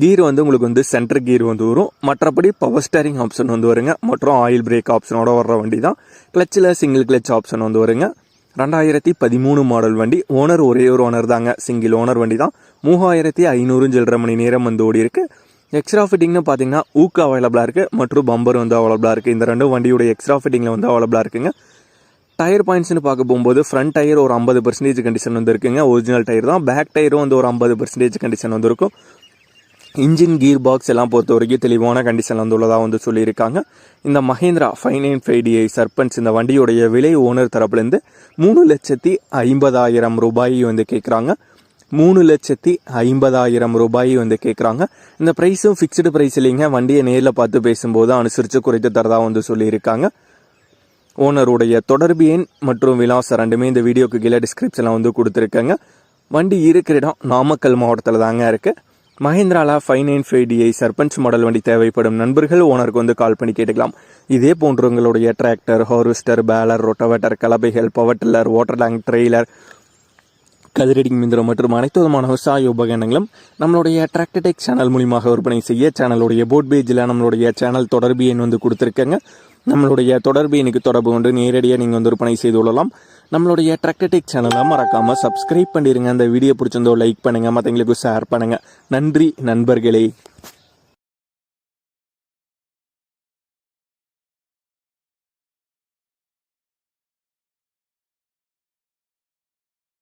கீர் வந்து உங்களுக்கு வந்து சென்டர் கீர் வந்து வரும். மற்றபடி பவர் ஸ்டேரிங் ஆப்ஷன் வந்து வருங்க. மற்றும் ஆயில் பிரேக் ஆப்ஷனோட வர்ற வண்டி தான். கிளச்சில் சிங்கிள் கிளச் ஆப்ஷன் வந்து வருங்க. ரெண்டாயிரத்தி பதிமூணு மாடல் வண்டி. ஓனர் ஒரே ஒரு ஓனர் தாங்க. சிங்கிள் ஓனர் வண்டி தான். மூவாயிரத்தி ஐநூறு சில்லரை மணி நேரம் வந்து ஓடி இருக்கு. எக்ஸ்ட்ரா ஃபிட்டிங்னு பார்த்தீங்கன்னா ஊக்கு அவைலபிளாக இருக்குது மற்றும் பம்பர் வந்து அவைலபிளாக இருக்குது இந்த ரெண்டும் வண்டியோட எக்ஸ்ட்ரா ஃபிட்டிங்கில் வந்து அவைலபிளாக இருக்குங்க. டயர் பாயிண்ட்ஸ்னு பார்க்க போகும்போது ஃப்ரண்ட் டயர் ஒரு ஐம்பது பர்சன்டேஜ் கண்டிஷன் வந்து இருக்குங்க. ஒரிஜினல் டயர் தான். பேக் டயரும் வந்து ஒரு ஐம்பது பர்சன்டேஜ் கண்டிஷன் வந்து இருக்கும். இன்ஜின் கீர் பாக்ஸ் எல்லாம் பொறுத்த வரைக்கும் தெளிவான கண்டிஷன் வந்து உள்ளதாக வந்து சொல்லியிருக்காங்க. இந்த Mahindra five nine five DI Sarpanch இந்த வண்டியுடைய விலை ஓனர் தரப்புலேருந்து மூணு லட்சத்தி ஐம்பதாயிரம் ரூபாய் வந்து கேட்குறாங்க. மூணு லட்சத்தி ஐம்பதாயிரம் ரூபாய் வந்து கேட்குறாங்க. இந்த ப்ரைஸும் ஃபிக்ஸ்டு ப்ரைஸ் இல்லைங்க. வண்டியை நேரில் பார்த்து பேசும்போது அனுசரித்து குறைத்து தரதாக வந்து சொல்லியிருக்காங்க. ஓனருடைய தொடர்பு எண் மற்றும் விலாசம் ரெண்டுமே இந்த வீடியோக்கு கீழே டிஸ்கிரிப்ஷனில் வந்து கொடுத்துருக்கேங்க. வண்டி இருக்கிற இடம் நாமக்கல் மாவட்டத்தில் தாங்க இருக்குது மஹேந்திராலா five nine five DI Sarpanch model வண்டி தேவைப்படும் நண்பர்கள் ஓனருக்கு வந்து கால் பண்ணி கேட்டுக்கலாம். இதே போன்று உங்களுடைய tractor harvester baler rotavator கலபைகள் power tiller water tank trailer கதிரடிங் மிந்திரம் மற்றும் அனைத்து விதமான விவசாய உபகரணங்களும் நம்மளுடைய டிராக்டர்டெக் சேனல் மூலியமாக விற்பனை செய்ய சேனலுடைய போட் பேஜில் நம்மளுடைய சேனல் தொடர்பு எண் வந்து கொடுத்துருக்கேங்க. நம்மளுடைய தொடர்பு எனக்கு தொடர்பு கொண்டு நேரடியாக நீங்கள் வந்து விற்பனை செய்து கொள்ளலாம். நம்மளுடைய ட்ரக்கடிக் சேனலை மறக்காமல் சப்ஸ்கிரைப் பண்ணிடுங்க அந்த வீடியோ பிடிச்சிருந்தோ லைக் பண்ணுங்கள் மற்றவங்களுக்கு ஷேர் பண்ணுங்கள் நன்றி நண்பர்களே.